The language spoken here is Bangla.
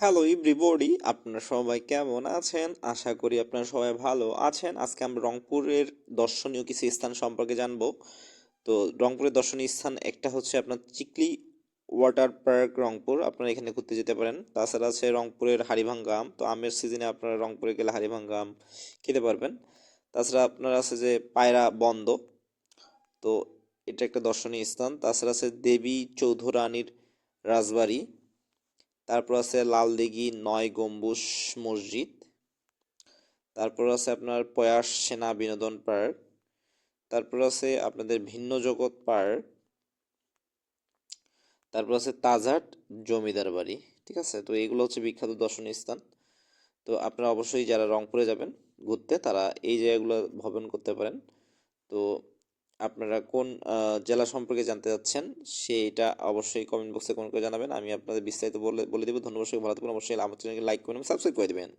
হ্যালো এভরিবডি আপনারা সবাই কেমন আছেন? আশা করি আপনারা সবাই ভালো আছেন। আজকে আমরা রংপুরের দর্শনীয় কিছু স্থান সম্পর্কে জানব। তো রংপুরের দর্শনীয় স্থান একটা হচ্ছে আপনার চিকলি ওয়াটার পার্ক রংপুর। আপনারা এখানে ঘুরতে যেতে পারেন। তাছাড়া আছে রংপুরের হাড়িভাঙ্গা আম। তো আমের সিজনে আপনারা রংপুরে গেলে হাড়িভাঙ্গা আম খেতে পারবেন। তাছাড়া আপনার আছে যে পায়রা বন্ধ তো এটা একটা দর্শনীয় স্থান। তাছাড়া আছে দেবী চৌধুরানীর রাজবাড়ি। তারপর আছে লালদিঘি নয় গম্বুজ মসজিদ। তারপর আছে আপনার পয়াস সেনা বিনোদন পার্ক। তারপর আছে আপনাদের ভিন্ন জগৎ পার্ক। তারপর আছে তাজহাট জমিদার বাড়ি, ঠিক আছে? তো এগুলো হচ্ছে বিখ্যাত দর্শনীয় স্থান। তো আপনারা অবশ্যই যারা রংপুরে যাবেন, ঘুরতে, তারা এই জায়গাগুলো ভ্রমণ করতে পারেন। তো আপনারা কোন জেলা সম্পর্কে জানতে চাচ্ছেন, সেইটা অবশ্যই কমেন্ট বক্সে কমেন্ট করে জানাবেন। আমি আপনাদের বিস্তারিত বলে বলে দেবো। ধন্যবাদ সবাই ভালো থাকবেন। অবশ্যই আমার চ্যানেলকে লাইক করবেন সাবস্ক্রাইব করে দেবেন।